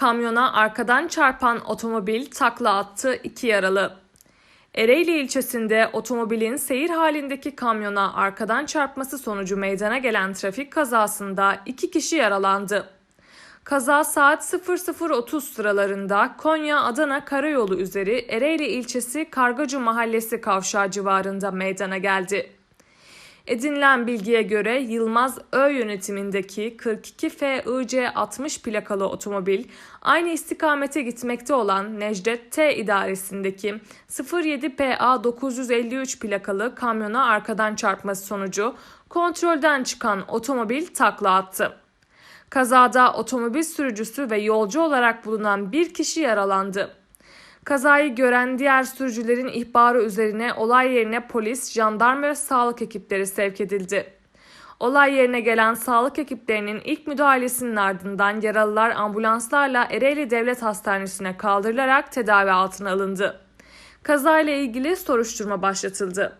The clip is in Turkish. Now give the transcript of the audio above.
Kamyona arkadan çarpan otomobil takla attı, iki yaralı. Ereğli ilçesinde otomobilin seyir halindeki kamyona arkadan çarpması sonucu meydana gelen trafik kazasında iki kişi yaralandı. Kaza saat 00.30 sıralarında Konya-Adana Karayolu üzeri Ereğli ilçesi Kargacı Mahallesi kavşağı civarında meydana geldi. Edinilen bilgiye göre Yılmaz Ö yönetimindeki 42 FIC 60 plakalı otomobil aynı istikamete gitmekte olan Necdet T idaresindeki 07 PA 953 plakalı kamyona arkadan çarpması sonucu kontrolden çıkan otomobil takla attı. Kazada otomobil sürücüsü ve yolcu olarak bulunan bir kişi yaralandı. Kazayı gören diğer sürücülerin ihbarı üzerine olay yerine polis, jandarma ve sağlık ekipleri sevk edildi. Olay yerine gelen sağlık ekiplerinin ilk müdahalesinin ardından yaralılar ambulanslarla Ereğli Devlet Hastanesi'ne kaldırılarak tedavi altına alındı. Kazayla ilgili soruşturma başlatıldı.